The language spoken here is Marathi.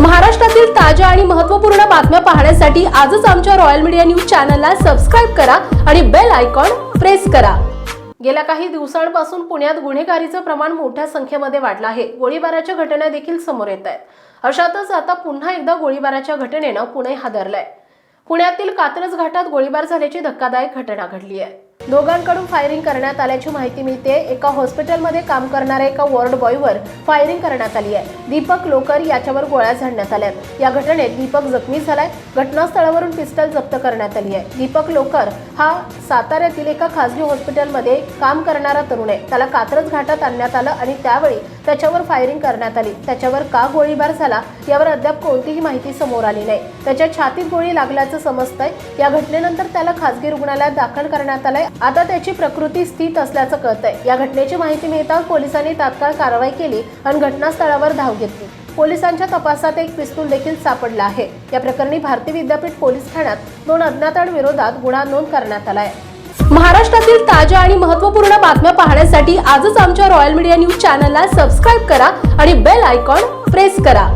महाराष्ट्रातील ताज्या आणि महत्त्वपूर्ण बातम्या पाहण्यासाठी आजच आमच्या रॉयल मीडिया न्यूज चॅनलला सबस्क्राईब करा आणि बेल आयकॉन प्रेस करा. गेल्या काही दिवसांपासून पुण्यात गुन्हेगारीचं प्रमाण मोठ्या संख्येमध्ये वाढलं आहे. गोळीबाराच्या घटना देखील समोर येत आहेत. अशातच आता पुन्हा एकदा गोळीबाराच्या घटनेनं पुणे हादरलंय. पुण्यातील कात्रज घाटात गोळीबार झाल्याची धक्कादायक घटना घडली आहे. दोघांकडून फायरिंग करण्यात आल्याची माहिती मिळते एका हॉस्पिटलमध्ये काम करणाऱ्या एका वॉर्ड बॉयवर फायरिंग करण्यात आली आहे. दीपक लोकर याच्यावर गोळ्या झाडण्यात आल्या या घटनेत दीपक जखमी झालाय. घटनास्थळावरून पिस्टल जप्त करण्यात आली आहे. दीपक लोकर हा साताऱ्यातील एका खासगी हॉस्पिटलमध्ये काम करणारा तरुण आहे. त्याला कात्रज घाटात आणण्यात आलं आणि त्यावेळी त्याच्यावर फायरिंग करण्यात आली. त्याच्यावर का गोळीबार झाला यावर अद्याप कोणतीही माहिती समोर आली नाही. त्याच्या छातीत गोळी लागल्याचं समजतंय. या घटनेनंतर त्याला खासगी रुग्णालयात दाखल करण्यात आलंय. आता त्याची प्रकृती स्थित असल्याचं कळतंय. या घटनेची माहिती मिळताच पोलिसांनी तात्काळ कारवाई केली आणि घटनास्थळावर धाव घेतली. पोलिसांच्या तपासात एक पिस्तूल देखील सापडला आहे. या प्रकरणी भारतीय विद्यापीठ पोलीस ठाण्यात दोन अज्ञातांविरोधात गुन्हा नोंद करण्यात आला आहे. महाराष्ट्रातील ताज्या आणि महत्त्वपूर्ण बातम्या पाहण्यासाठी आजच आमच्या रॉयल मीडिया न्यूज चॅनलला सबस्क्राईब करा आणि बेल आयकॉन प्रेस करा.